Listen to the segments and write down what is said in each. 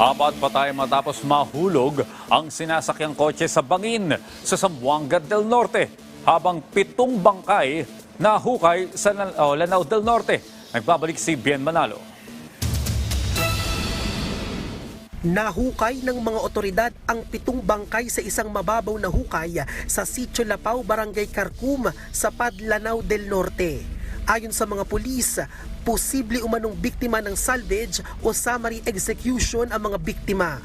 Apat patay matapos mahulog ang sinasakyang kotse sa bangin sa Zamboanga del Norte habang pitong bangkay nahukay sa oh, Lanao del Norte. Nagbabalik si Bien Manalo. Nahukay ng mga otoridad ang pitong bangkay sa isang mababaw na hukay sa Sitio Lapao, Barangay Carcum, sa Padlanao del Norte. Ayon sa mga pulis, posible umanong biktima ng salvage o summary execution ang mga biktima.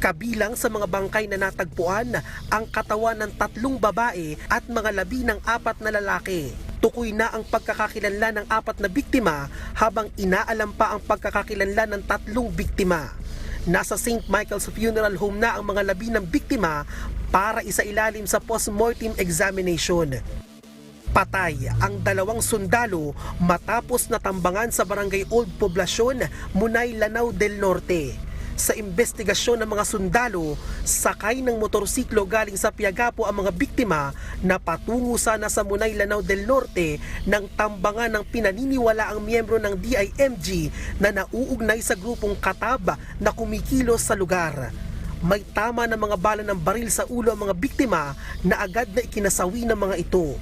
Kabilang sa mga bangkay na natagpuan ang katawan ng tatlong babae at mga labi ng apat na lalaki. Tukoy na ang pagkakakilanlan ng apat na biktima habang inaalam pa ang pagkakakilanlan ng tatlong biktima. Nasa St. Michael's Funeral Home na ang mga labi ng biktima para isailalim sa post-mortem examination. Patay ang dalawang sundalo matapos natambangan sa barangay Old Poblacion, Munay, Lanao del Norte. Sa investigasyon ng mga sundalo, sakay ng motorsiklo galing sa Piagapo ang mga biktima na patungo sana sa Munay, Lanao del Norte nang tambangan ng pinaniniwala ang miyembro ng DIMG na nauugnay sa grupong Katab na kumikilos sa lugar. May tama ng mga bala ng baril sa ulo ang mga biktima na agad na ikinasawi ng mga ito.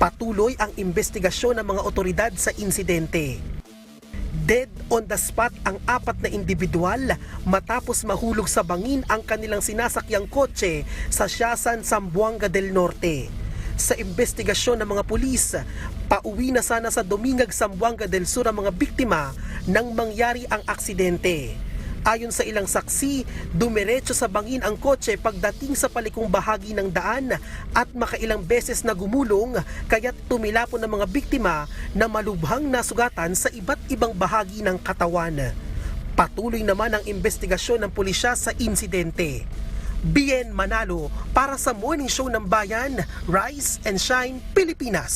Patuloy ang investigasyon ng mga otoridad sa insidente. Dead on the spot ang apat na individual matapos mahulog sa bangin ang kanilang sinasakyang kotse sa Siasan, Zamboanga del Norte. Sa investigasyon ng mga pulis, pauwi na sana sa Domingag, Zamboanga del Sur ang mga biktima nang mangyari ang aksidente. Ayon sa ilang saksi, dumiretso sa bangin ang kotse pagdating sa palikong bahagi ng daan at makailang beses na gumulong kaya't tumilapon ng mga biktima na malubhang nasugatan sa iba't ibang bahagi ng katawan. Patuloy naman ang investigasyon ng pulisya sa insidente. Bien Manalo para sa Morning Show ng Bayan, Rise and Shine, Pilipinas.